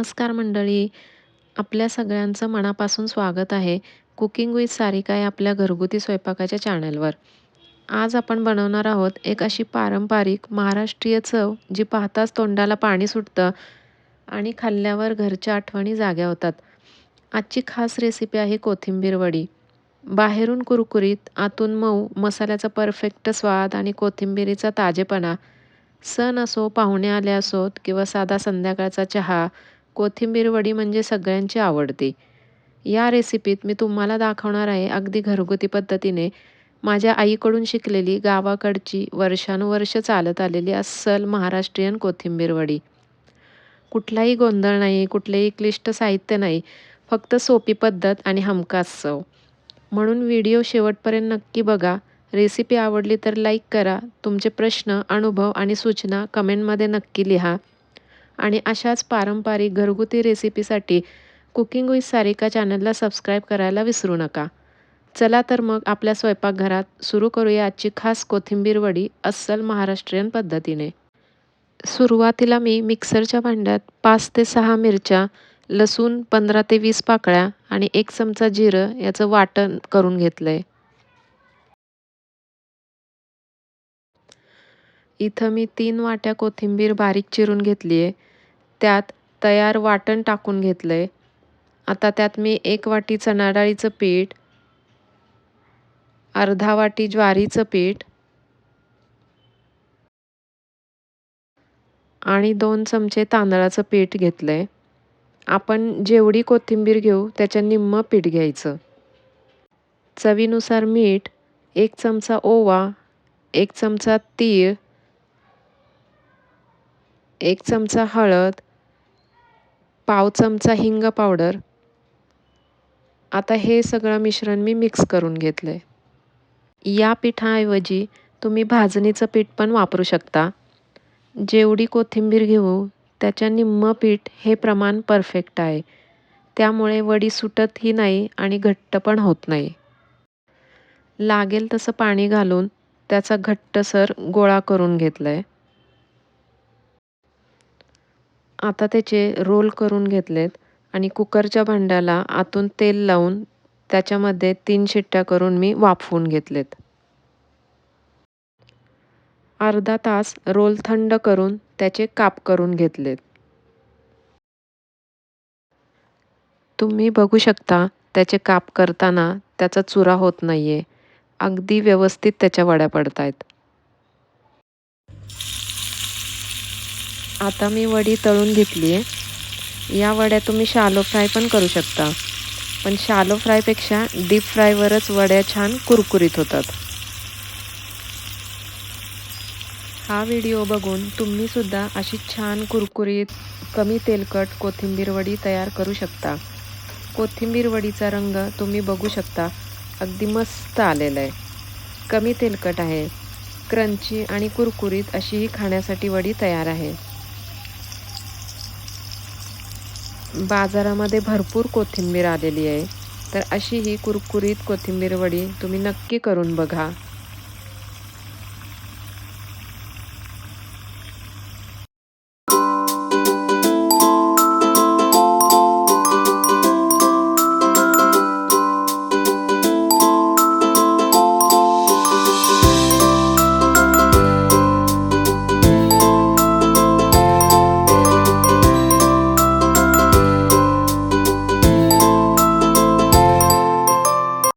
नमस्कार मंडळी. आपल्या सगळ्यांचं मनापासून स्वागत आहे कुकिंग विथ सारिका या आपल्या घरगुती स्वयंपाकाच्या चॅनलवर. आज आपण बनवणार आहोत एक अशी पारंपरिक महाराष्ट्रीय चव जी पाहताच तोंडाला पाणी सुटतं आणि खाल्ल्यावर घरच्या आठवणी जाग्या होतात. आजची खास रेसिपी आहे कोथिंबीर वडी. बाहेरून कुरकुरीत, आतून मऊ, मसाल्याचा परफेक्ट स्वाद आणि कोथिंबिरीचा ताजेपणा. सण असो, पाहुणे आले असोत किंवा साधा संध्याकाळचा चहा, कोथिंबीर वडी म्हणजे सगळ्यांची आवडती. या रेसिपीत मी तुम्हाला दाखवणार आहे अगदी घरगुती पद्धतीने माझ्या आईकडून शिकलेली गावाकडची वर्षानुवर्ष चालत आलेली अस्सल महाराष्ट्रीयन कोथिंबीर वडी. कुठलाही गोंधळ नाही, कुठलेही क्लिष्ट साहित्य नाही, फक्त सोपी पद्धत आणि हमखास चव. म्हणून व्हिडिओ शेवटपर्यंत नक्की बघा. रेसिपी आवडली तर लाईक करा. तुमचे प्रश्न, अनुभव आणि सूचना कमेंटमध्ये नक्की लिहा. आणि अशाच पारंपरिक घरगुती रेसिपीसाठी कुकिंग विथ सारिका चॅनलला सबस्क्राईब करायला विसरू नका. चला तर मग आपल्या स्वयंपाकघरात सुरू करूया आजची खास कोथिंबीर वडी अस्सल महाराष्ट्रीयन पद्धतीने. सुरुवातीला मी मिक्सरच्या भांड्यात पाच ते सहा मिरच्या, लसूण पंधरा ते वीस पाकळ्या आणि एक चमचा जिरं याचं वाटण करून घेतलंय. इथं मी तीन वाट्या कोथिंबीर बारीक चिरून घेतली आहे. त्यात तयार वाटण टाकून घेतलं आहे आता त्यात मी एक वाटी चणा डाळीचं पीठ, अर्धा वाटी ज्वारीचं पीठ आणि दोन चमचे तांदळाचं पीठ घेतलं आहे आपण जेवढी कोथिंबीर घेऊ त्याच्या निम्मं पीठ घ्यायचं. चवीनुसार मीठ, एक चमचा ओवा, एक चमचा तीळ, एक चमचा हळद, पाव चमचा हिंग पावडर. आता हे सगळं मिश्रण मी मिक्स करून घेतलं आहे या पिठाऐवजी तुम्ही भाजणीचं पीठ पण वापरू शकता. जेवढी कोथिंबीर घेऊ त्याच्या निम्म पीठ हे प्रमाण परफेक्ट आहे. त्यामुळे वडी सुटतही नाही आणि घट्ट पण होत नाही. लागेल तसं पाणी घालून त्याचा घट्टसर गोळा करून घेतलाय. आता त्याचे रोल करून घेतलेत आणि कुकरच्या भांड्याला आतून तेल लावून त्याच्यामध्ये तीन शिट्ट्या करून मी वाफवून घेतलेत. अर्धा तास रोल थंड करून त्याचे काप करून घेतलेत. तुम्ही बघू शकता त्याचे काप करताना त्याचा चुरा होत नाही आहे अगदी व्यवस्थित त्याच्या वड्या पडतायत. आता मी वडी तळून घेतली आहे या वड्या तुम्ही शालो फ्राय पण करू शकता. पण शालो फ्रायपेक्षा डीप फ्रायवरच वड्या छान कुरकुरीत होतात. हा व्हिडिओ बघून तुम्हीसुद्धा अशी छान कुरकुरीत, कमी तेलकट कोथिंबीर वडी तयार करू शकता. कोथिंबीर वडीचा रंग तुम्ही बघू शकता अगदी मस्त आलेला आहे. कमी तेलकट आहे. क्रंची आणि कुरकुरीत अशी ही खाण्यासाठी वडी तयार आहे. बाजारामध्ये भरपूर कोथिंबीर आलेली आहे. तर अशी ही कुरकुरीत कोथिंबीर वडी तुम्ही नक्की करून बघा.